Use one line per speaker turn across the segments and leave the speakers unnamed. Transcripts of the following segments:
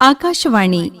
ಆಕಾಶವಾಣಿ.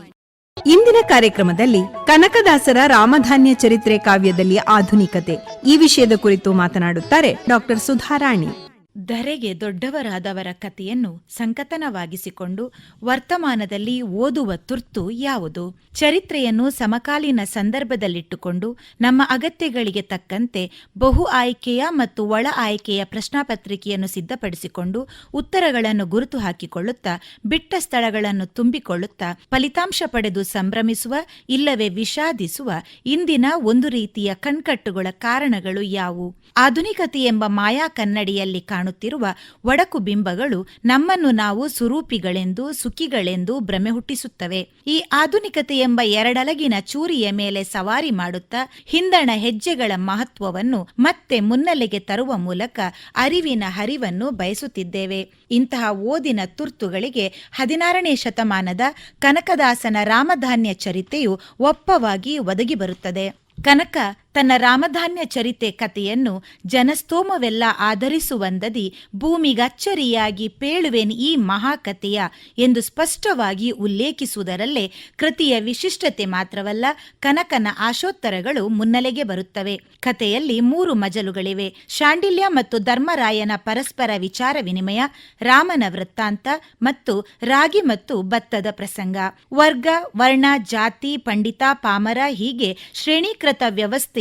ಇಂದಿನ ಕಾರ್ಯಕ್ರಮದಲ್ಲಿ ಕನಕದಾಸರ ರಾಮಧಾನ್ಯ ಚರಿತ್ರೆ ಕಾವ್ಯದಲ್ಲಿ ಆಧುನಿಕತೆ. ಈ ವಿಷಯದ ಕುರಿತು ಮಾತನಾಡುತ್ತಾರೆ ಡಾಕ್ಟರ್ ಸುಧಾರಾಣಿ.
ಧರೆಗೆ ದೊಡ್ಡವರಾದವರ ಕಥೆಯನ್ನು ಸಂಕತನವಾಗಿಸಿಕೊಂಡು ವರ್ತಮಾನದಲ್ಲಿ ಓದುವ ತುರ್ತು ಯಾವುದು? ಚರಿತ್ರೆಯನ್ನು ಸಮಕಾಲೀನ ಸಂದರ್ಭದಲ್ಲಿಟ್ಟುಕೊಂಡು ನಮ್ಮ ಅಗತ್ಯಗಳಿಗೆ ತಕ್ಕಂತೆ ಬಹು ಆಯ್ಕೆಯ ಮತ್ತು ಒಳ ಆಯ್ಕೆಯ ಪ್ರಶ್ನಾಪತ್ರಿಕೆಯನ್ನು ಸಿದ್ಧಪಡಿಸಿಕೊಂಡು ಉತ್ತರಗಳನ್ನು ಗುರುತು ಹಾಕಿಕೊಳ್ಳುತ್ತಾ, ಬಿಟ್ಟ ಸ್ಥಳಗಳನ್ನು ತುಂಬಿಕೊಳ್ಳುತ್ತಾ, ಫಲಿತಾಂಶ ಪಡೆದು ಸಂಭ್ರಮಿಸುವ, ಇಲ್ಲವೇ ವಿಷಾದಿಸುವ ಇಂದಿನ ಒಂದು ರೀತಿಯ ಕಣ್ಕಟ್ಟುಗಳ ಕಾರಣಗಳು ಯಾವುವು? ಆಧುನಿಕತೆ ಎಂಬ ಮಾಯಾ ಕನ್ನಡಿಯಲ್ಲಿ ಕಾಣುತ್ತಿರುವ ಒಡಕು ಬಿಂಬಗಳು ನಮ್ಮನ್ನು ನಾವು ಸುರೂಪಿಗಳೆಂದು, ಸುಖಿಗಳೆಂದು ಭ್ರಮೆ ಹುಟ್ಟಿಸುತ್ತವೆ ಈ ಆಧುನಿಕತೆ ಎಂಬ ಎರಡಲಗಿನ ಚೂರಿಯ ಮೇಲೆ ಸವಾರಿ ಮಾಡುತ್ತಾ ಹಿಂದಣ ಹೆಜ್ಜೆಗಳ ಮಹತ್ವವನ್ನು ಮತ್ತೆ ಮುನ್ನೆಲೆಗೆ ತರುವ ಮೂಲಕ ಅರಿವಿನ ಹರಿವನ್ನು ಬಯಸುತ್ತಿದ್ದೇವೆ. ಇಂತಹ ಓದಿನ ತುರ್ತುಗಳಿಗೆ ಹದಿನಾರನೇ ಶತಮಾನದ ಕನಕದಾಸನ ರಾಮಧಾನ್ಯ ಚರಿತೆಯು ಒಪ್ಪವಾಗಿ ಒದಗಿ ಬರುತ್ತದೆ. ಕನಕ ತನ್ನ ರಾಮಧಾನ್ಯ ಚರಿತೆ ಕಥೆಯನ್ನು ಜನಸ್ತೋಮವೆಲ್ಲ ಆಧರಿಸುವಂದದಿ ಭೂಮಿಗಚ್ಚರಿಯಾಗಿ ಪೇಳುವೆನ್ ಈ ಮಹಾಕಥೆಯ ಎಂದು ಸ್ಪಷ್ಟವಾಗಿ ಉಲ್ಲೇಖಿಸುವುದರಲ್ಲೇ ಕೃತಿಯ ವಿಶಿಷ್ಟತೆ ಮಾತ್ರವಲ್ಲ ಕನಕನ ಆಶೋತ್ತರಗಳು ಮುನ್ನೆಲೆಗೆ ಬರುತ್ತವೆ. ಕಥೆಯಲ್ಲಿ ಮೂರು ಮಜಲುಗಳಿವೆ. ಶಾಂಡಿಲ್ಯ ಮತ್ತು ಧರ್ಮರಾಯನ ಪರಸ್ಪರ ವಿಚಾರ ವಿನಿಮಯ, ರಾಮನ ವೃತ್ತಾಂತ ಮತ್ತು ರಾಗಿ ಮತ್ತು ಭತ್ತದ ಪ್ರಸಂಗ. ವರ್ಗ, ವರ್ಣ, ಜಾತಿ, ಪಂಡಿತ, ಪಾಮರ ಹೀಗೆ ಶ್ರೇಣೀಕೃತ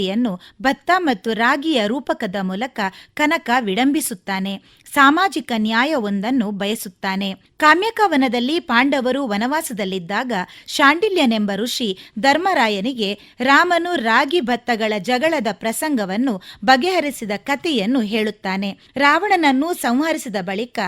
ವ್ಯವಸ್ಥೆಯನ್ನು ಭತ್ತ ಮತ್ತು ರಾಗಿಯ ರೂಪಕದ ಮೂಲಕ ಕನಕ ವಿಡಂಬಿಸುತ್ತಾನೆ. ಸಾಮಾಜಿಕ ನ್ಯಾಯವೊಂದನ್ನು ಬಯಸುತ್ತಾನೆ. ಕಾಮ್ಯಕವನದಲ್ಲಿ ಪಾಂಡವರು ವನವಾಸದಲ್ಲಿದ್ದಾಗ ಶಾಂಡಿಲ್ಯನೆಂಬ ಋಷಿ ಧರ್ಮರಾಯನಿಗೆ ರಾಮನು ರಾಗಿ ಭತ್ತಗಳ ಜಗಳದ ಪ್ರಸಂಗವನ್ನು ಬಗೆಹರಿಸಿದ ಕಥೆಯನ್ನು ಹೇಳುತ್ತಾನೆ. ರಾವಣನನ್ನು ಸಂಹರಿಸಿದ ಬಳಿಕ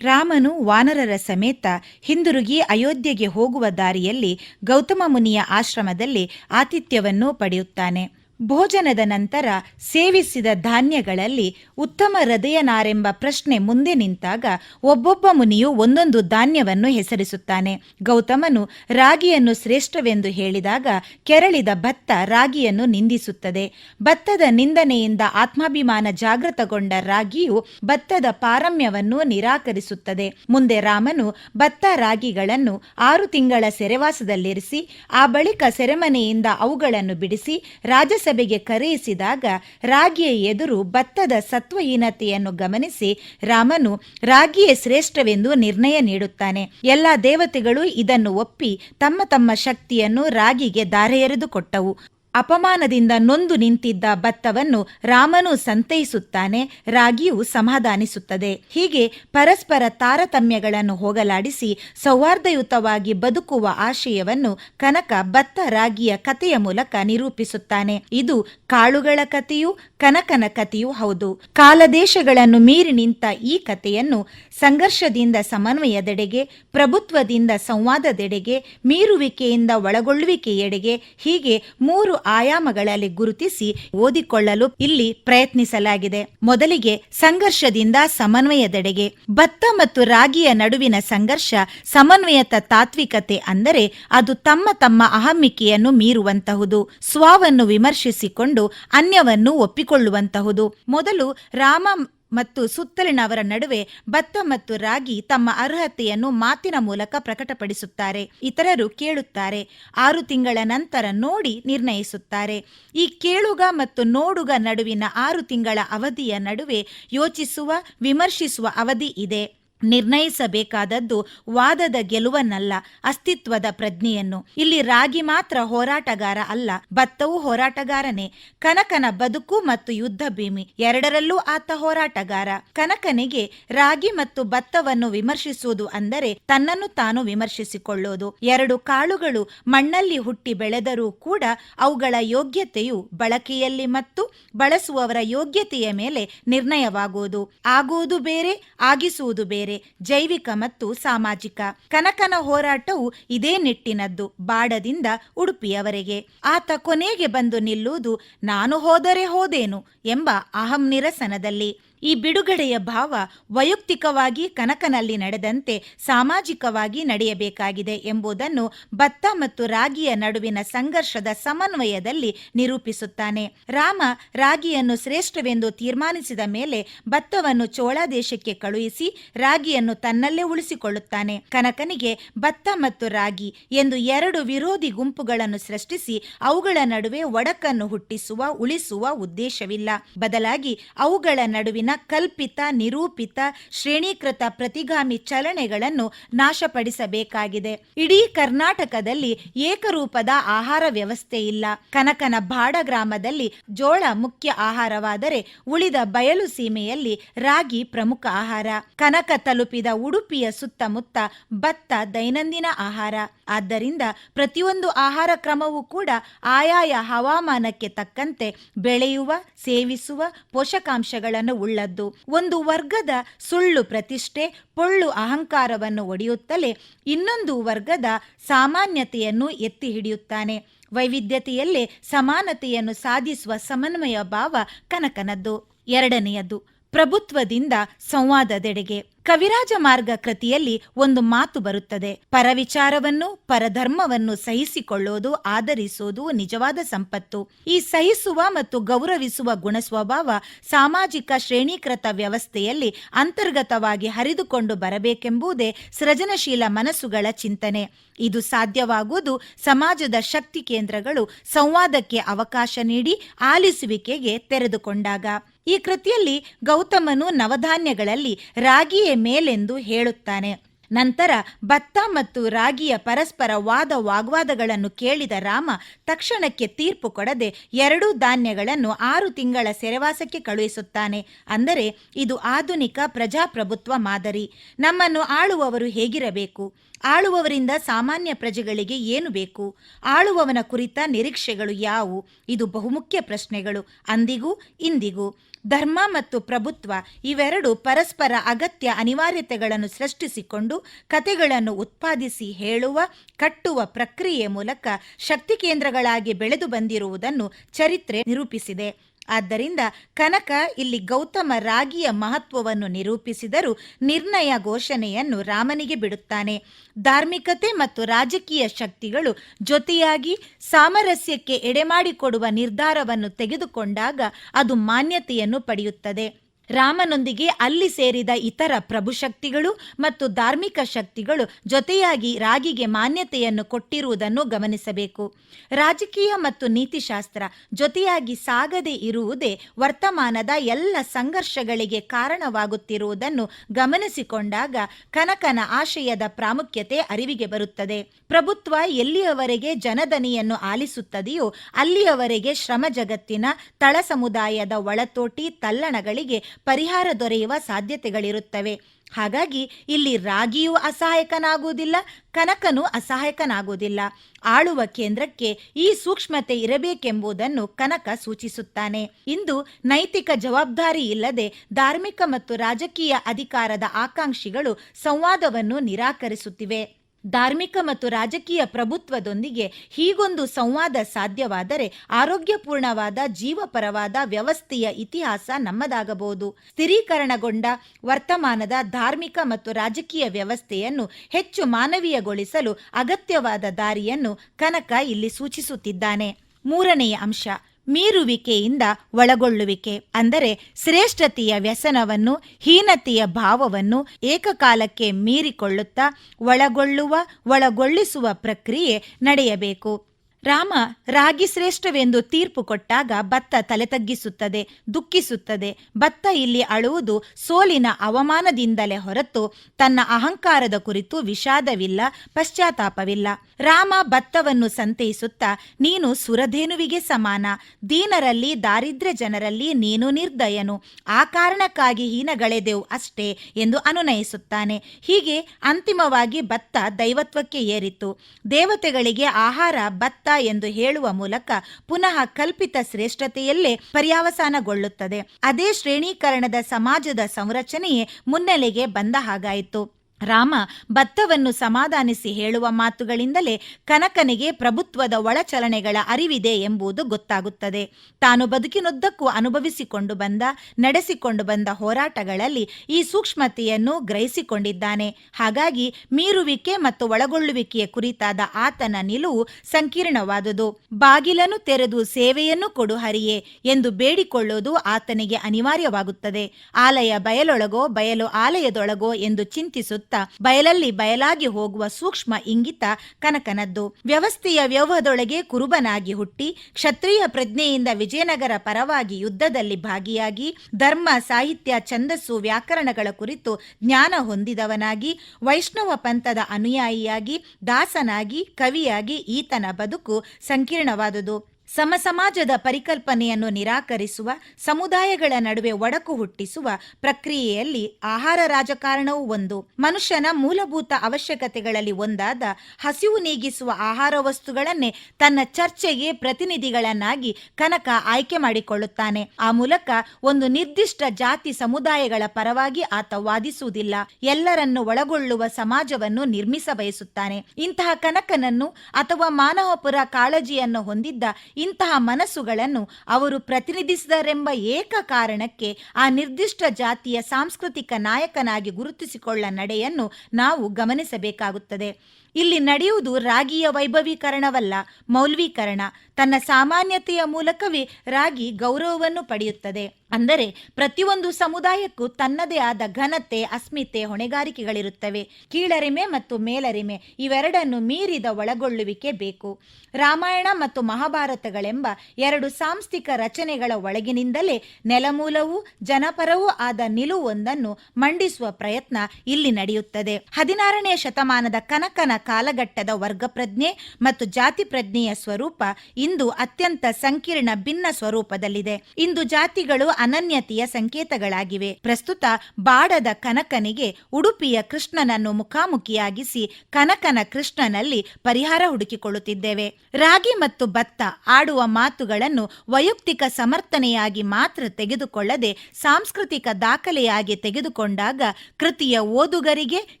ರಾಮನು ವಾನರರ ಸಮೇತ ಹಿಂದಿರುಗಿ ಅಯೋಧ್ಯೆಗೆ ಹೋಗುವ ದಾರಿಯಲ್ಲಿ ಗೌತಮ ಮುನಿಯ ಆಶ್ರಮದಲ್ಲಿ ಆತಿಥ್ಯವನ್ನು ಪಡೆಯುತ್ತಾನೆ. ಭೋಜನದ ನಂತರ ಸೇವಿಸಿದ ಧಾನ್ಯಗಳಲ್ಲಿ ಉತ್ತಮ ಹೃದಯನಾರೆಂಬ ಪ್ರಶ್ನೆ ಮುಂದೆ ನಿಂತಾಗ ಒಬ್ಬೊಬ್ಬ ಮುನಿಯು ಒಂದೊಂದು ಧಾನ್ಯವನ್ನು ಹೆಸರಿಸುತ್ತಾನೆ. ಗೌತಮನು ರಾಗಿಯನ್ನು ಶ್ರೇಷ್ಠವೆಂದು ಹೇಳಿದಾಗ ಕೆರಳಿದ ಭತ್ತ ರಾಗಿಯನ್ನು ನಿಂದಿಸುತ್ತದೆ. ಭತ್ತದ ನಿಂದನೆಯಿಂದ ಆತ್ಮಾಭಿಮಾನ ಜಾಗೃತಗೊಂಡ ರಾಗಿಯು ಭತ್ತದ ಪಾರಮ್ಯವನ್ನು ನಿರಾಕರಿಸುತ್ತದೆ. ಮುಂದೆ ರಾಮನು ಭತ್ತ ರಾಗಿಗಳನ್ನು ಆರು ತಿಂಗಳ ಸೆರೆವಾಸದಲ್ಲಿರಿಸಿ, ಆ ಬಳಿಕ ಸೆರೆಮನೆಯಿಂದ ಅವುಗಳನ್ನು ಬಿಡಿಸಿ ರಾಜಸಭೆಗೆ ಕರೆಯಿಸಿದಾಗ ರಾಗಿಯ ಎದುರು ಭತ್ತದ ಸತ್ವಹೀನತೆಯನ್ನು ಗಮನಿಸಿ ರಾಮನು ರಾಗಿಯೇ ಶ್ರೇಷ್ಠವೆಂದು ನಿರ್ಣಯ ನೀಡುತ್ತಾನೆ. ಎಲ್ಲ ದೇವತೆಗಳು ಇದನ್ನು ಒಪ್ಪಿ ತಮ್ಮ ತಮ್ಮ ಶಕ್ತಿಯನ್ನು ರಾಗಿಗೆ ದಾರೆಯರೆದು ಕೊಟ್ಟವು. ಅಪಮಾನದಿಂದ ನೊಂದು ನಿಂತಿದ್ದ ಭತ್ತವನ್ನು ರಾಮನು ಸಂತೈಸುತ್ತಾನೆ, ರಾಗಿಯು ಸಮಾಧಾನಿಸುತ್ತದೆ. ಹೀಗೆ ಪರಸ್ಪರ ತಾರತಮ್ಯಗಳನ್ನು ಹೋಗಲಾಡಿಸಿ ಸೌಹಾರ್ದಯುತವಾಗಿ ಬದುಕುವ ಆಶಯವನ್ನು ಕನಕ ಭತ್ತ ರಾಗಿಯ ಕಥೆಯ ಮೂಲಕ ನಿರೂಪಿಸುತ್ತಾನೆ. ಇದು ಕಾಳುಗಳ ಕಥೆಯೂ ಕನಕನ ಕಥೆಯೂ ಹೌದು. ಕಾಲದೇಶಗಳನ್ನು ಮೀರಿ ನಿಂತ ಈ ಕಥೆಯನ್ನು ಸಂಘರ್ಷದಿಂದ ಸಮನ್ವಯದೆಡೆಗೆ, ಪ್ರಭುತ್ವದಿಂದ ಸಂವಾದದೆಡೆಗೆ, ಮೀರುವಿಕೆಯಿಂದ ಒಳಗೊಳ್ಳುವಿಕೆಯೆಡೆಗೆ ಹೀಗೆ ಮೂರು ಆಯಾಮಗಳಲ್ಲಿ ಗುರುತಿಸಿ ಓದಿಕೊಳ್ಳಲು ಇಲ್ಲಿ ಪ್ರಯತ್ನಿಸಲಾಗಿದೆ. ಮೊದಲಿಗೆ ಸಂಘರ್ಷದಿಂದ ಸಮನ್ವಯದೆಡೆಗೆ. ಭತ್ತ ಮತ್ತು ರಾಗಿಯ ನಡುವಿನ ಸಂಘರ್ಷ ಸಮನ್ವಯತ ತಾತ್ವಿಕತೆ ಅಂದರೆ ಅದು ತಮ್ಮ ತಮ್ಮ ಅಹಮ್ಮಿಕೆಯನ್ನು ಮೀರುವಂತಹುದು. ಸ್ವಾವನ್ನು ವಿಮರ್ಶಿಸಿಕೊಂಡು ಅನ್ಯವನ್ನು ಒಪ್ಪಿಕೊಳ್ಳುವಂತಹುದು ಮೊದಲು ರಾಮ ಮತ್ತು ಸುತ್ತಲಿನವರ ನಡುವೆ ಭತ್ತ ಮತ್ತು ರಾಗಿ ತಮ್ಮ ಅರ್ಹತೆಯನ್ನು ಮಾತಿನ ಮೂಲಕ ಪ್ರಕಟಪಡಿಸುತ್ತಾರೆ. ಇತರರು ಕೇಳುತ್ತಾರೆ. ಆರು ತಿಂಗಳ ನಂತರ ನೋಡಿ ನಿರ್ಣಯಿಸುತ್ತಾರೆ. ಈ ಕೇಳುಗ ಮತ್ತು ನೋಡುಗ ನಡುವಿನ ಆರು ತಿಂಗಳ ಅವಧಿಯ ನಡುವೆ ಯೋಚಿಸುವ, ವಿಮರ್ಶಿಸುವ ಅವಧಿ ಇದೆ. ನಿರ್ಣಯಿಸಬೇಕಾದದ್ದು ವಾದದ ಗೆಲುವನ್ನಲ್ಲ, ಅಸ್ತಿತ್ವದ ಪ್ರಜ್ಞೆಯನ್ನು. ಇಲ್ಲಿ ರಾಗಿ ಮಾತ್ರ ಹೋರಾಟಗಾರ ಅಲ್ಲ, ಭತ್ತವೂ ಹೋರಾಟಗಾರನೇ. ಕನಕನ ಬದುಕು ಮತ್ತು ಯುದ್ಧ ಭೀಮಿ ಎರಡರಲ್ಲೂ ಆತ ಹೋರಾಟಗಾರ. ಕನಕನಿಗೆ ರಾಗಿ ಮತ್ತು ಭತ್ತವನ್ನು ವಿಮರ್ಶಿಸುವುದು ಅಂದರೆ ತನ್ನನ್ನು ತಾನು ವಿಮರ್ಶಿಸಿಕೊಳ್ಳುವುದು ಎರಡು ಕಾಳುಗಳು ಮಣ್ಣಲ್ಲಿ ಹುಟ್ಟಿ ಬೆಳೆದರೂ ಕೂಡ ಅವುಗಳ ಯೋಗ್ಯತೆಯು ಬಳಕೆಯಲ್ಲಿ ಮತ್ತು ಬಳಸುವವರ ಯೋಗ್ಯತೆಯ ಮೇಲೆ ನಿರ್ಣಯವಾಗುವುದು. ಆಗುವುದು ಬೇರೆ, ಆಗಿಸುವುದು ಬೇರೆ. ಜೈವಿಕ ಮತ್ತು ಸಾಮಾಜಿಕ. ಕನಕನ ಹೋರಾಟವು ಇದೇ ನಿಟ್ಟಿನದ್ದು, ಬಾಡದಿಂದ ಉಡುಪಿಯವರೆಗೆ. ಆತ ಕೊನೆಗೆ ಬಂದು ನಿಲ್ಲುವುದು, ನಾನು ಹೋದರೆ ಹೋದೇನು ಎಂಬ ಅಹಂ ನಿರಸನದಲ್ಲಿ. ಈ ಬಿಡುಗಡೆಯ ಭಾವ ವೈಯಕ್ತಿಕವಾಗಿ ಕನಕನಲ್ಲಿ ನಡೆದಂತೆ ಸಾಮಾಜಿಕವಾಗಿ ನಡೆಯಬೇಕಾಗಿದೆ ಎಂಬುದನ್ನು ಭತ್ತ ಮತ್ತು ರಾಗಿಯ ನಡುವಿನ ಸಂಘರ್ಷದ ಸಮನ್ವಯದಲ್ಲಿ ನಿರೂಪಿಸುತ್ತಾನೆ. ರಾಮ ರಾಗಿಯನ್ನು ಶ್ರೇಷ್ಠವೆಂದು ತೀರ್ಮಾನಿಸಿದ ಮೇಲೆ ಭತ್ತವನ್ನು ಚೋಳ ದೇಶಕ್ಕೆ ಕಳುಹಿಸಿ ರಾಗಿಯನ್ನು ತನ್ನಲ್ಲೇ ಉಳಿಸಿಕೊಳ್ಳುತ್ತಾನೆ. ಕನಕನಿಗೆ ಭತ್ತ ಮತ್ತು ರಾಗಿ ಎಂದು ಎರಡು ವಿರೋಧಿ ಗುಂಪುಗಳನ್ನು ಸೃಷ್ಟಿಸಿ ಅವುಗಳ ನಡುವೆ ಒಡಕನ್ನು ಹುಟ್ಟಿಸುವ, ಉಳಿಸುವ ಉದ್ದೇಶವಿಲ್ಲ. ಬದಲಾಗಿ ಅವುಗಳ ನಡುವಿನ ಕಲ್ಪಿತ, ನಿರೂಪಿತ, ಶ್ರೇಣೀಕೃತ ಪ್ರತಿಗಾಮಿ ಚಲನೆಗಳನ್ನು ನಾಶಪಡಿಸಬೇಕಾಗಿದೆ. ಇಡೀ ಕರ್ನಾಟಕದಲ್ಲಿ ಏಕರೂಪದ ಆಹಾರ ವ್ಯವಸ್ಥೆ ಇಲ್ಲ. ಕನಕನ ಬಾಡ ಗ್ರಾಮದಲ್ಲಿ ಜೋಳ ಮುಖ್ಯ ಆಹಾರವಾದರೆ ಉಳಿದ ಬಯಲು ಸೀಮೆಯಲ್ಲಿ ರಾಗಿ ಪ್ರಮುಖ ಆಹಾರ. ಕನಕ ತಲುಪಿದ ಉಡುಪಿಯ ಸುತ್ತಮುತ್ತ ಭತ್ತ ದೈನಂದಿನ ಆಹಾರ. ಆದ್ದರಿಂದ ಪ್ರತಿಯೊಂದು ಆಹಾರ ಕ್ರಮವೂ ಕೂಡ ಆಯಾಯ ಹವಾಮಾನಕ್ಕೆ ತಕ್ಕಂತೆ ಬೆಳೆಯುವ, ಸೇವಿಸುವ ಪೋಷಕಾಂಶಗಳನ್ನು ಉಳ್ಳದ್ದು ಒಂದು ವರ್ಗದ ಸುಳ್ಳು ಪ್ರತಿಷ್ಠೆ, ಪೊಳ್ಳು ಅಹಂಕಾರವನ್ನು ಒಡೆಯುತ್ತಲೇ ಇನ್ನೊಂದು ವರ್ಗದ ಸಾಮಾನ್ಯತೆಯನ್ನು ಎತ್ತಿ ಹಿಡಿಯುತ್ತಾನೆ. ವೈವಿಧ್ಯತೆಯಲ್ಲೇ ಸಮಾನತೆಯನ್ನು ಸಾಧಿಸುವ ಸಮನ್ವಯ ಭಾವ ಕನಕನದ್ದು. ಎರಡನೆಯದು ಪ್ರಭುತ್ವದಿಂದ ಸಂವಾದದೆಡೆಗೆ. ಕವಿರಾಜ ಮಾರ್ಗ ಕೃತಿಯಲ್ಲಿ ಒಂದು ಮಾತು ಬರುತ್ತದೆ. ಪರವಿಚಾರವನ್ನು, ಪರಧರ್ಮವನ್ನು ಸಹಿಸಿಕೊಳ್ಳುವುದು ಆಧರಿಸುವುದು ನಿಜವಾದ ಸಂಪತ್ತು. ಈ ಸಹಿಸುವ ಮತ್ತು ಗೌರವಿಸುವ ಗುಣ ಸ್ವಭಾವ ಸಾಮಾಜಿಕ ಶ್ರೇಣೀಕೃತ ವ್ಯವಸ್ಥೆಯಲ್ಲಿ ಅಂತರ್ಗತವಾಗಿ ಹರಿದುಕೊಂಡು ಬರಬೇಕೆಂಬುದೇ ಸೃಜನಶೀಲ ಮನಸ್ಸುಗಳ ಚಿಂತನೆ. ಇದು ಸಾಧ್ಯವಾಗುವುದು ಸಮಾಜದ ಶಕ್ತಿ ಕೇಂದ್ರಗಳು ಸಂವಾದಕ್ಕೆ ಅವಕಾಶ ನೀಡಿ ಆಲಿಸುವಿಕೆಗೆ ತೆರೆದುಕೊಂಡಾಗ. ಈ ಕೃತಿಯಲ್ಲಿ ಗೌತಮನು ನವಧಾನ್ಯಗಳಲ್ಲಿ ರಾಗಿಯೇ ಮೇಲೆಂದು ಹೇಳುತ್ತಾನೆ. ನಂತರ ಭತ್ತ ಮತ್ತು ರಾಗಿಯ ಪರಸ್ಪರ ವಾದ ವಾಗ್ವಾದಗಳನ್ನು ಕೇಳಿದ ರಾಮ ತಕ್ಷಣಕ್ಕೆ ತೀರ್ಪು ಕೊಡದೆ ಎರಡೂ ಧಾನ್ಯಗಳನ್ನು ಆರು ತಿಂಗಳ ಸೆರೆವಾಸಕ್ಕೆ ಕಳುಹಿಸುತ್ತಾನೆ. ಅಂದರೆ ಇದು ಆಧುನಿಕ ಪ್ರಜಾಪ್ರಭುತ್ವ ಮಾದರಿ. ನಮ್ಮನ್ನು ಆಳುವವರು ಹೇಗಿರಬೇಕು? ಆಳುವವರಿಂದ ಸಾಮಾನ್ಯ ಪ್ರಜೆಗಳಿಗೆ ಏನು ಬೇಕು? ಆಳುವವನ ಕುರಿತ ನಿರೀಕ್ಷೆಗಳು ಯಾವುವು? ಇದು ಬಹುಮುಖ್ಯ ಪ್ರಶ್ನೆಗಳು. ಅಂದಿಗೂ ಇಂದಿಗೂ. ಧರ್ಮ ಮತ್ತು ಪ್ರಭುತ್ವ ಇವೆರಡು ಪರಸ್ಪರ ಅಗತ್ಯ ಅನಿವಾರ್ಯತೆಗಳನ್ನು ಸೃಷ್ಟಿಸಿಕೊಂಡು ಕಥೆಗಳನ್ನು ಉತ್ಪಾದಿಸಿ ಹೇಳುವ, ಕಟ್ಟುವ ಪ್ರಕ್ರಿಯೆ ಮೂಲಕ ಶಕ್ತಿ ಕೇಂದ್ರಗಳಾಗಿ ಬೆಳೆದು ಬಂದಿರುವುದನ್ನು ಚರಿತ್ರೆ ನಿರೂಪಿಸಿದೆ. ಆದ್ದರಿಂದ ಕನಕ ಇಲ್ಲಿ ಗೌತಮ ರಾಗಿಯ ಮಹತ್ವವನ್ನು ನಿರೂಪಿಸಿದರೂ ನಿರ್ಣಯ ಘೋಷಣೆಯನ್ನು ರಾಮನಿಗೆ ಬಿಡುತ್ತಾನೆ. ಧಾರ್ಮಿಕತೆ ಮತ್ತು ರಾಜಕೀಯ ಶಕ್ತಿಗಳು ಜೊತೆಯಾಗಿ ಸಾಮರಸ್ಯಕ್ಕೆ ಎಡೆಮಾಡಿಕೊಡುವ ನಿರ್ಧಾರವನ್ನು ತೆಗೆದುಕೊಂಡಾಗ ಅದು ಮಾನ್ಯತೆಯನ್ನು ಪಡೆಯುತ್ತದೆ. ರಾಮನೊಂದಿಗೆ ಅಲ್ಲಿ ಸೇರಿದ ಇತರ ಪ್ರಭುಶಕ್ತಿಗಳು ಮತ್ತು ಧಾರ್ಮಿಕ ಶಕ್ತಿಗಳು ಜೊತೆಯಾಗಿ ರಾಗಿಗೆ ಮಾನ್ಯತೆಯನ್ನು ಕೊಟ್ಟಿರುವುದನ್ನು ಗಮನಿಸಬೇಕು. ರಾಜಕೀಯ ಮತ್ತು ನೀತಿಶಾಸ್ತ್ರ ಜೊತೆಯಾಗಿ ಸಾಗದೆ ಇರುವುದೇ ವರ್ತಮಾನದ ಎಲ್ಲ ಸಂಘರ್ಷಗಳಿಗೆ ಕಾರಣವಾಗುತ್ತಿರುವುದನ್ನು ಗಮನಿಸಿಕೊಂಡಾಗ ಕನಕನ ಆಶಯದ ಪ್ರಾಮುಖ್ಯತೆ ಅರಿವಿಗೆ ಬರುತ್ತದೆ. ಪ್ರಭುತ್ವ ಎಲ್ಲಿಯವರೆಗೆ ಜನದನಿಯನ್ನು ಆಲಿಸುತ್ತದೆಯೋ ಅಲ್ಲಿಯವರೆಗೆ ಶ್ರಮ ಜಗತ್ತಿನ ತಳ ಸಮುದಾಯದ ಒಳತೋಟಿ ತಲ್ಲಣಗಳಿಗೆ ಪರಿಹಾರ ದೊರೆಯುವ ಸಾಧ್ಯತೆಗಳಿರುತ್ತವೆ. ಹಾಗಾಗಿ ಇಲ್ಲಿ ರಾಗಿಯೂ ಅಸಹಾಯಕನಾಗುವುದಿಲ್ಲ, ಕನಕನು ಅಸಹಾಯಕನಾಗುವುದಿಲ್ಲ. ಆಳುವ ಕೇಂದ್ರಕ್ಕೆ ಈ ಸೂಕ್ಷ್ಮತೆ ಇರಬೇಕೆಂಬುದನ್ನು ಕನಕ ಸೂಚಿಸುತ್ತಾನೆ. ಇಂದು ನೈತಿಕ ಜವಾಬ್ದಾರಿ ಇಲ್ಲದೆ ಧಾರ್ಮಿಕ ಮತ್ತು ರಾಜಕೀಯ ಅಧಿಕಾರದ ಆಕಾಂಕ್ಷಿಗಳು ಸಂವಾದವನ್ನು ನಿರಾಕರಿಸುತ್ತಿವೆ. ಧಾರ್ಮಿಕ ಮತ್ತು ರಾಜಕೀಯ ಪ್ರಭುತ್ವದೊಂದಿಗೆ ಹೀಗೊಂದು ಸಂವಾದ ಸಾಧ್ಯವಾದರೆ ಆರೋಗ್ಯಪೂರ್ಣವಾದ ಜೀವಪರವಾದ ವ್ಯವಸ್ಥೆಯ ಇತಿಹಾಸ ನಮ್ಮದಾಗಬಹುದು. ಸ್ಥಿರೀಕರಣಗೊಂಡ ವರ್ತಮಾನದ ಧಾರ್ಮಿಕ ಮತ್ತು ರಾಜಕೀಯ ವ್ಯವಸ್ಥೆಯನ್ನು ಹೆಚ್ಚು ಮಾನವೀಯಗೊಳಿಸಲು ಅಗತ್ಯವಾದ ದಾರಿಯನ್ನು ಕನಕ ಇಲ್ಲಿ ಸೂಚಿಸುತ್ತಿದ್ದಾನೆ. ಮೂರನೆಯ ಅಂಶ ಮೀರುವಿಕೆಯಿಂದ ಒಳಗೊಳ್ಳುವಿಕೆ ಅಂದರೆ ಶ್ರೇಷ್ಠತೆಯ ವ್ಯಸನವನ್ನು ಹೀನತೆಯ ಭಾವವನ್ನು ಏಕಕಾಲಕ್ಕೆ ಮೀರಿಕೊಳ್ಳುತ್ತಾ ಒಳಗೊಳ್ಳುವ ಒಳಗೊಳ್ಳಿಸುವ ಪ್ರಕ್ರಿಯೆ ನಡೆಯಬೇಕು. ರಾಮ ರಾಗಿ ಶ್ರೇಷ್ಠವೆಂದು ತೀರ್ಪು ಕೊಟ್ಟಾಗ ಭತ್ತ ತಲೆ ತಗ್ಗಿಸುತ್ತದೆ, ದುಃಖಿಸುತ್ತದೆ. ಭತ್ತ ಇಲ್ಲಿ ಅಳುವುದು ಸೋಲಿನ ಅವಮಾನದಿಂದಲೇ ಹೊರತು ತನ್ನ ಅಹಂಕಾರದ ಕುರಿತು ವಿಷಾದವಿಲ್ಲ, ಪಶ್ಚಾತ್ತಾಪವಿಲ್ಲ. ರಾಮ ಭತ್ತವನ್ನು ಸಂತೈಸುತ್ತಾ, ನೀನು ಸುರಧೇನುವಿಗೆ ಸಮಾನ. ದೀನರಲ್ಲಿ, ದಾರಿದ್ರ್ಯ ಜನರಲ್ಲಿ ನೀನು ನಿರ್ದಯನು. ಆ ಕಾರಣಕ್ಕಾಗಿ ಹೀನಗಳೆದೆವು ಅಷ್ಟೇ ಎಂದು ಅನುನಯಿಸುತ್ತಾನೆ. ಹೀಗೆ ಅಂತಿಮವಾಗಿ ಭತ್ತ ದೈವತ್ವಕ್ಕೆ ಏರಿತು. ದೇವತೆಗಳಿಗೆ ಆಹಾರ ಭತ್ತ ಎಂದು ಹೇಳುವ ಮೂಲಕ ಪುನಃ ಕಲ್ಪಿತ ಶ್ರೇಷ್ಠತೆಯಲ್ಲೇ ಪರ್ಯಾವಸಾನಗೊಳ್ಳುತ್ತದೆ. ಅದೇ ಶ್ರೇಣೀಕರಣದ ಸಮಾಜದ ಸಂರಚನೆಯೇ ಮುನ್ನೆಲೆಗೆ ಬಂದ ಹಾಗಾಯಿತು. ರಾಮ ಭತ್ತವನ್ನು ಸಮಾಧಾನಿಸಿ ಹೇಳುವ ಮಾತುಗಳಿಂದಲೇ ಕನಕನಿಗೆ ಪ್ರಭುತ್ವದ ಒಳಚಲನೆಗಳ ಅರಿವಿದೆ ಎಂಬುದು ಗೊತ್ತಾಗುತ್ತದೆ. ತಾನು ಬದುಕಿನುದ್ದಕ್ಕೂ ಅನುಭವಿಸಿಕೊಂಡು ಬಂದ, ನಡೆಸಿಕೊಂಡು ಬಂದ ಹೋರಾಟಗಳಲ್ಲಿ ಈ ಸೂಕ್ಷ್ಮತೆಯನ್ನು ಗ್ರಹಿಸಿಕೊಂಡಿದ್ದಾನೆ. ಹಾಗಾಗಿ ಮೀರುವಿಕೆ ಮತ್ತು ಒಳಗೊಳ್ಳುವಿಕೆಯ ಕುರಿತಾದ ಆತನ ನಿಲುವು ಸಂಕೀರ್ಣವಾದುದು. ಬಾಗಿಲನ್ನು ತೆರೆದು ಸೇವೆಯನ್ನು ಕೊಡು ಹರಿಯೇ ಎಂದು ಬೇಡಿಕೊಳ್ಳುವುದು ಆತನಿಗೆ ಅನಿವಾರ್ಯವಾಗುತ್ತದೆ. ಆಲಯ ಬಯಲೊಳಗೋ ಬಯಲು ಆಲಯದೊಳಗೋ ಎಂದು ಚಿಂತಿಸುತ್ತಾ ಬಯಲಲ್ಲಿ ಬಯಲಾಗಿ ಹೋಗುವ ಸೂಕ್ಷ್ಮ ಇಂಗಿತ ಕನಕನದ್ದು. ವ್ಯವಸ್ಥೆಯ ವ್ಯೂಹದೊಳಗೆ ಕುರುಬನಾಗಿ ಹುಟ್ಟಿ, ಕ್ಷತ್ರಿಯ ಪ್ರಜ್ಞೆಯಿಂದ ವಿಜಯನಗರ ಪರವಾಗಿ ಯುದ್ಧದಲ್ಲಿ ಭಾಗಿಯಾಗಿ, ಧರ್ಮ, ಸಾಹಿತ್ಯ, ಛಂದಸ್ಸು, ವ್ಯಾಕರಣಗಳ ಕುರಿತು ಜ್ಞಾನ ಹೊಂದಿದವನಾಗಿ, ವೈಷ್ಣವ ಪಂಥದ ಅನುಯಾಯಿಯಾಗಿ, ದಾಸನಾಗಿ, ಕವಿಯಾಗಿ ಈತನ ಬದುಕು ಸಂಕೀರ್ಣವಾದುದು. ಸಮಸಮಾಜದ ಪರಿಕಲ್ಪನೆಯನ್ನು ನಿರಾಕರಿಸುವ, ಸಮುದಾಯಗಳ ನಡುವೆ ಒಡಕು ಹುಟ್ಟಿಸುವ ಪ್ರಕ್ರಿಯೆಯಲ್ಲಿ ಆಹಾರ ರಾಜಕಾರಣವೂ ಒಂದು. ಮನುಷ್ಯನ ಮೂಲಭೂತ ಅವಶ್ಯಕತೆಗಳಲ್ಲಿ ಒಂದಾದ ಹಸಿವು ನೀಗಿಸುವ ಆಹಾರ ವಸ್ತುಗಳನ್ನೇ ತನ್ನ ಚರ್ಚೆಗೆ ಪ್ರತಿನಿಧಿಗಳನ್ನಾಗಿ ಕನಕ ಆಯ್ಕೆ ಮಾಡಿಕೊಳ್ಳುತ್ತಾನೆ. ಆ ಮೂಲಕ ಒಂದು ನಿರ್ದಿಷ್ಟ ಜಾತಿ ಸಮುದಾಯಗಳ ಪರವಾಗಿ ಆತ ವಾದಿಸುವುದಿಲ್ಲ. ಎಲ್ಲರನ್ನು ಒಳಗೊಳ್ಳುವ ಸಮಾಜವನ್ನು ನಿರ್ಮಿಸ ಬಯಸುತ್ತಾನೆ ಇಂತಹ ಕನಕನನ್ನು ಅಥವಾ ಮಾನವಪುರ ಕಾಳಜಿಯನ್ನು ಹೊಂದಿದ್ದ ಇಂತಹ ಮನಸ್ಸುಗಳನ್ನು ಅವರು ಪ್ರತಿನಿಧಿಸಿದರೆಂಬ ಏಕ ಕಾರಣಕ್ಕೆ ಆ ನಿರ್ದಿಷ್ಟ ಜಾತಿಯ ಸಾಂಸ್ಕೃತಿಕ ನಾಯಕನಾಗಿ ಗುರುತಿಸಿಕೊಳ್ಳ ನಡೆಯನ್ನು ನಾವು ಗಮನಿಸಬೇಕಾಗುತ್ತದೆ. ಇಲ್ಲಿ ನಡೆಯುವುದು ರಾಗಿಯ ವೈಭವೀಕರಣವಲ್ಲ, ಮೌಲ್ವೀಕರಣ. ತನ್ನ ಸಾಮಾನ್ಯತೆಯ ಮೂಲಕವೇ ರಾಗಿ ಗೌರವವನ್ನು ಪಡೆಯುತ್ತದೆ. ಅಂದರೆ ಪ್ರತಿಯೊಂದು ಸಮುದಾಯಕ್ಕೂ ತನ್ನದೇ ಆದ ಘನತೆ, ಅಸ್ಮಿತೆ, ಹೊಣೆಗಾರಿಕೆಗಳಿರುತ್ತವೆ. ಕೀಳರಿಮೆ ಮತ್ತು ಮೇಲರಿಮೆ ಇವೆರಡನ್ನು ಮೀರಿದ ಒಳಗೊಳ್ಳುವಿಕೆ ಬೇಕು. ರಾಮಾಯಣ ಮತ್ತು ಮಹಾಭಾರತಗಳೆಂಬ ಎರಡು ಸಾಂಸ್ಥಿಕ ರಚನೆಗಳ ಒಳಗಿನಿಂದಲೇ ನೆಲಮೂಲವೂ ಜನಪರವೂ ಆದ ನಿಲುವೊಂದನ್ನು ಮಂಡಿಸುವ ಪ್ರಯತ್ನ ಇಲ್ಲಿ ನಡೆಯುತ್ತದೆ. ಹದಿನಾರನೆಯ ಶತಮಾನದ ಕನಕನ ಕಾಲಘಟ್ಟದ ವರ್ಗಪ್ರಜ್ಞೆ ಮತ್ತು ಜಾತಿ ಪ್ರಜ್ಞೆಯ ಸ್ವರೂಪ ಇಂದು ಅತ್ಯಂತ ಸಂಕೀರ್ಣ ಭಿನ್ನ ಸ್ವರೂಪದಲ್ಲಿದೆ. ಇಂದು ಜಾತಿಗಳು ಅನನ್ಯತೆಯ ಸಂಕೇತಗಳಾಗಿವೆ. ಪ್ರಸ್ತುತ ಬಾಡದ ಕನಕನಿಗೆ ಉಡುಪಿಯ ಕೃಷ್ಣನನ್ನು ಮುಖಾಮುಖಿಯಾಗಿಸಿ ಕನಕನ ಕೃಷ್ಣನಲ್ಲಿ ಪರಿಹಾರ ಹುಡುಕಿಕೊಳ್ಳುತ್ತಿದ್ದೇವೆ. ರಾಗಿ ಮತ್ತು ಭತ್ತ ಆಡುವ ಮಾತುಗಳನ್ನು ವೈಯಕ್ತಿಕ ಸಮರ್ಥನೆಯಾಗಿ ಮಾತ್ರ ತೆಗೆದುಕೊಳ್ಳದೆ ಸಾಂಸ್ಕೃತಿಕ ದಾಖಲೆಯಾಗಿ ತೆಗೆದುಕೊಂಡಾಗ ಕೃತಿಯ ಓದುಗರಿಗೆ,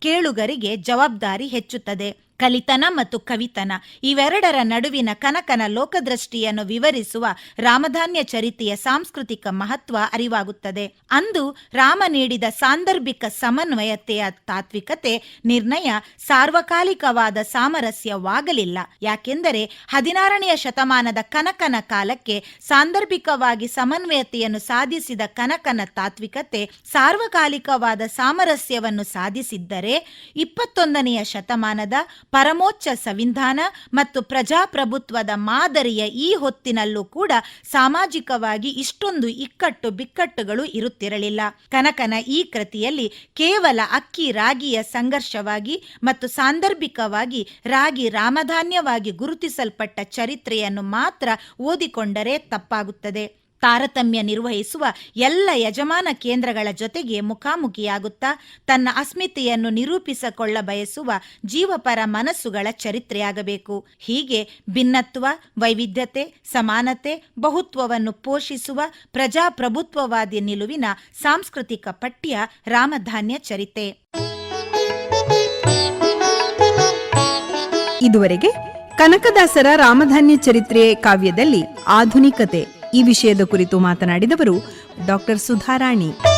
ಕೇಳುಗರಿಗೆ ಜವಾಬ್ದಾರಿ ಹೆಚ್ಚುತ್ತದೆ. ಕಲಿತನ ಮತ್ತು ಕವಿತನ. ಇವೆರಡರ ನಡುವಿನ ಕನಕನ ಲೋಕದೃಷ್ಟಿಯನ್ನು ವಿವರಿಸುವ ರಾಮಧಾನ್ಯ ಚರಿತೆಯ ಸಾಂಸ್ಕೃತಿಕ ಮಹತ್ವ ಅರಿವಾಗುತ್ತದೆ. ಅಂದು ರಾಮ ನೀಡಿದ ಸಾಂದರ್ಭಿಕ ಸಮನ್ವಯತೆಯ ತಾತ್ವಿಕತೆ, ನಿರ್ಣಯ ಸಾರ್ವಕಾಲಿಕವಾದ ಸಾಮರಸ್ಯವಾಗಲಿಲ್ಲ. ಯಾಕೆಂದರೆ ಹದಿನಾರನೆಯ ಶತಮಾನದ ಕನಕನ ಕಾಲಕ್ಕೆ ಸಾಂದರ್ಭಿಕವಾಗಿ ಸಮನ್ವಯತೆಯನ್ನು ಸಾಧಿಸಿದ ಕನಕನ ತಾತ್ವಿಕತೆ ಸಾರ್ವಕಾಲಿಕವಾದ ಸಾಮರಸ್ಯವನ್ನು ಸಾಧಿಸಿದ್ದರೆ ಇಪ್ಪತ್ತೊಂದನೆಯ ಶತಮಾನದ ಪರಮೋಚ್ಚ ಸಂವಿಧಾನ ಮತ್ತು ಪ್ರಜಾಪ್ರಭುತ್ವದ ಮಾದರಿಯ ಈ ಹೊತ್ತಿನಲ್ಲೂ ಕೂಡ ಸಾಮಾಜಿಕವಾಗಿ ಇಷ್ಟೊಂದು ಇಕ್ಕಟ್ಟು ಬಿಕ್ಕಟ್ಟುಗಳು ಇರುತ್ತಿರಲಿಲ್ಲ. ಕನಕನ ಈ ಕೃತಿಯಲ್ಲಿ ಕೇವಲ ಅಕ್ಕಿ ರಾಗಿಯ ಸಂಘರ್ಷವಾಗಿ ಮತ್ತು ಸಾಂದರ್ಭಿಕವಾಗಿ ರಾಗಿ ರಾಮಧಾನ್ಯವಾಗಿ ಗುರುತಿಸಲ್ಪಟ್ಟ ಚರಿತ್ರೆಯನ್ನು ಮಾತ್ರ ಓದಿಕೊಂಡರೆ ತಪ್ಪಾಗುತ್ತದೆ. ತಾರತಮ್ಯ ನಿರ್ವಹಿಸುವ ಎಲ್ಲ ಯಜಮಾನ ಕೇಂದ್ರಗಳ ಜೊತೆಗೆ ಮುಖಾಮುಖಿಯಾಗುತ್ತಾ ತನ್ನ ಅಸ್ಮಿತೆಯನ್ನು ನಿರೂಪಿಸಿಕೊಳ್ಳ ಬಯಸುವ ಜೀವಪರ ಮನಸ್ಸುಗಳ ಚರಿತ್ರೆಯಾಗಬೇಕು. ಹೀಗೆ ಭಿನ್ನತ್ವ, ವೈವಿಧ್ಯತೆ, ಸಮಾನತೆ, ಬಹುತ್ವವನ್ನು ಪೋಷಿಸುವ ಪ್ರಜಾಪ್ರಭುತ್ವವಾದಿ ನಿಲುವಿನ ಸಾಂಸ್ಕೃತಿಕ ಪಠ್ಯ ರಾಮಧಾನ್ಯ ಚರಿತೆ.
ಇದುವರೆಗೆ ಕನಕದಾಸರ ರಾಮಧಾನ್ಯ ಚರಿತ್ರೆ ಕಾವ್ಯದಲ್ಲಿ ಆಧುನಿಕತೆ ಈ ವಿಷಯದ ಕುರಿತು ಮಾತನಾಡಿದವರು ಡಾಕ್ಟರ್ ಸುಧಾರಾಣಿ.